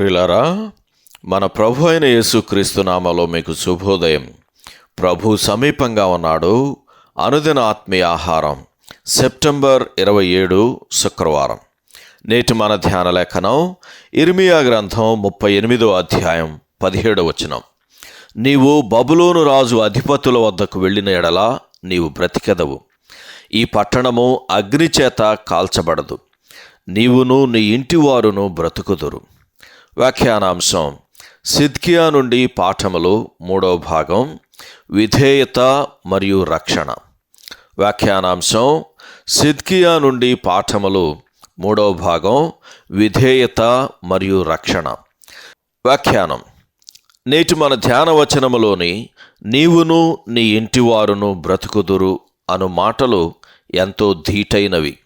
ప్రియులారా మన ప్రభు అయిన యేసుక్రీస్తు నామలో మీకు శుభోదయం. ప్రభు సమీపంగా ఉన్నాడు. అనుదిన ఆత్మీయ ఆహారం సెప్టెంబర్ ఇరవై ఏడు శుక్రవారం. నేటి మన ధ్యాన లేఖనం ఇర్మియా గ్రంథం ముప్పై ఎనిమిదో అధ్యాయం పదిహేడవ వచనం. నీవు బబులోను రాజు అధిపతుల వద్దకు వెళ్ళిన ఎడల నీవు బ్రతికెదవు. ఈ పట్టణము అగ్నిచేత కాల్చబడదు. నీవును నీ ఇంటివారును బ్రతుకుదురు. వ్యాఖ్యానాంశం. సిద్కియా నుండి పాఠములు మూడవ భాగం విధేయత మరియు రక్షణ. వ్యాఖ్యానాంశం సిద్కియా నుండి పాఠములు మూడవ భాగం విధేయత మరియు రక్షణ. వ్యాఖ్యానం నేటి మన ధ్యానవచనములోని నీవును నీ ఇంటివారును బ్రతుకుదురు అను మాటలు ఎంతో ధీటైనవి.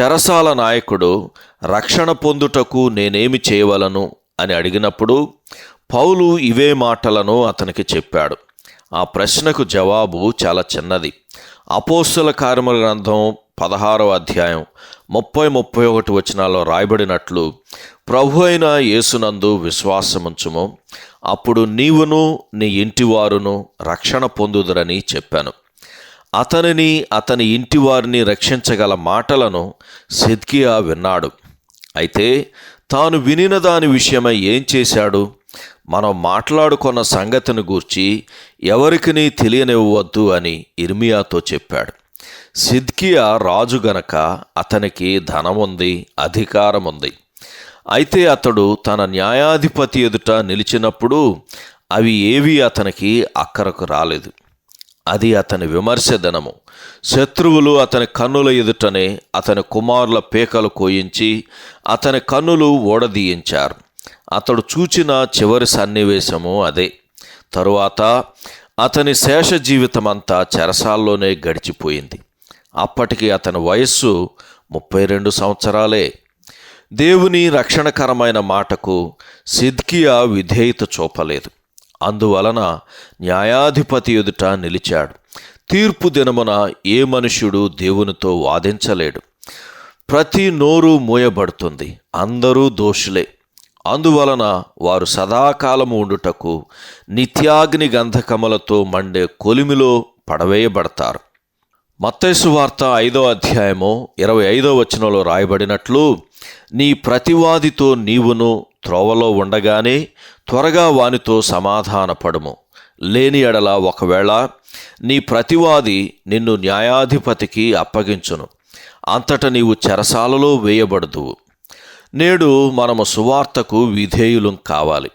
చెరసాల నాయకుడు రక్షణ పొందుటకు నేనేమి చేయవలను? అని అడిగినప్పుడు పౌలు ఇవే మాటలను అతనికి చెప్పాడు. ఆ ప్రశ్నకు జవాబు చాలా చిన్నది. అపోస్తుల కార్యముల గ్రంథం పదహారవ అధ్యాయం ముప్పై ముప్పై ఒకటి వచనాల్లో రాయబడినట్లు ప్రభు అయిన యేసునందు విశ్వాసముంచుము. అప్పుడు నీవును నీ ఇంటివారును రక్షణ పొందుదురని చెప్పాను. అతనిని అతని ఇంటి వారిని రక్షించగల మాటలను సిద్కియా విన్నాడు. అయితే తాను వినిన దాని విషయమై ఏం చేశాడు? మనం మాట్లాడుకున్న సంగతిని గూర్చి ఎవరికినీ తెలియనివ్వద్దు అని ఇర్మియాతో చెప్పాడు. సిద్కియా రాజు గనక అతనికి ధనం ఉంది అధికారం ఉంది అయితే అతడు తన న్యాయాధిపతి ఎదుట నిలిచినప్పుడు అవి ఏవీ అతనికి అక్కరకు రాలేదు. అది అతని విమర్శధనము శత్రువులు అతని కన్నుల ఎదుటనే అతని కుమారుల పేకలు కోయించి అతని కన్నులు ఓడదీయించారు. అతడు చూచిన చివరి సన్నివేశము అదే. తరువాత అతని శేష జీవితమంతా చెరసాల్లోనే గడిచిపోయింది. అప్పటికి అతని వయస్సు ముప్పై రెండు సంవత్సరాలే. దేవుని రక్షణకరమైన మాటకు సిద్కియా విధేయత చూపలేదు. అందువలన న్యాయాధిపతి ఎదుట నిలిచాడు. తీర్పు దినమున ఏ మనుష్యుడు దేవునితో వాదించలేడు. ప్రతి నోరు మూయబడుతుంది అందరూ దోషులే. అందువలన వారు సదాకాలము ఉండుటకు నిత్యాగ్ని గంధకములతో మండే కొలిమిలో పడవేయబడతారు. మత్తైసు వార్త ఐదో అధ్యాయము ఇరవై ఐదో వచనంలో రాయబడినట్లు నీ ప్రతివాదితో నీవును త్రోవలో ఉండగానే త్వరగా వానితో సమాధానపడుము. లేని ఎడల ఒకవేళ నీ ప్రతివాది నిన్ను న్యాయాధిపతికి అప్పగించును. అంతట నీవు చెరసాలలో వేయబడదువు. నేడు మనము సువార్తకు విధేయులం కావాలి.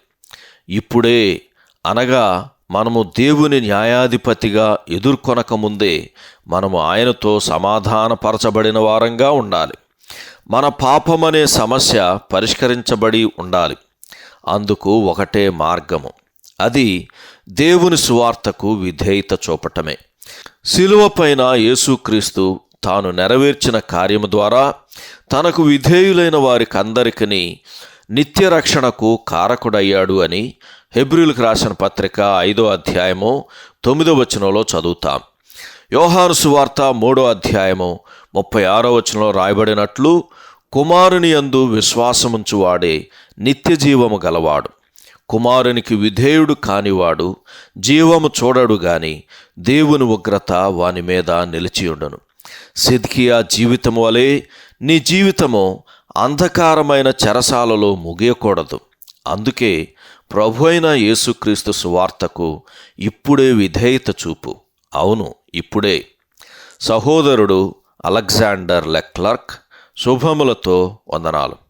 ఇప్పుడే అనగా మనము దేవుని న్యాయాధిపతిగా ఎదుర్కొనక ముందే మనము ఆయనతో సమాధానపరచబడిన వారంగా ఉండాలి. మన పాపం అనే సమస్య పరిష్కరించబడి ఉండాలి. అందుకు ఒకటే మార్గము. అది దేవుని సువార్తకు విధేయత చూపటమే. శిలువపైన యేసుక్రీస్తు తాను నెరవేర్చిన కార్యము ద్వారా తనకు విధేయులైన వారికందరికీ నిత్య రక్షణకు కారకుడయ్యాడు అని హెబ్రిల్కి రాసిన పత్రిక ఐదో అధ్యాయము తొమ్మిదో వచనంలో చదువుతాం. యోహాను సువార్త మూడో అధ్యాయము ముప్పై ఆరో వచనంలో రాయబడినట్లు కుమారుని యందు విశ్వాసముంచువాడే నిత్య జీవము గలవాడు. కుమారునికి విధేయుడు కానివాడు జీవము చూడడు గాని దేవుని ఉగ్రత వాని మీద నిలిచియుండను సిద్కియా జీవితము వలె నీ జీవితము అంధకారమైన చెరసాలలో ముగియకూడదు. అందుకే ప్రభు అయిన యేసుక్రీస్తు సువార్తకు ఇప్పుడే విధేయత చూపు. అవును ఇప్పుడే. సహోదరుడు అలెగ్జాండర్ లెక్లర్క్ శుభములతో వందనాలు.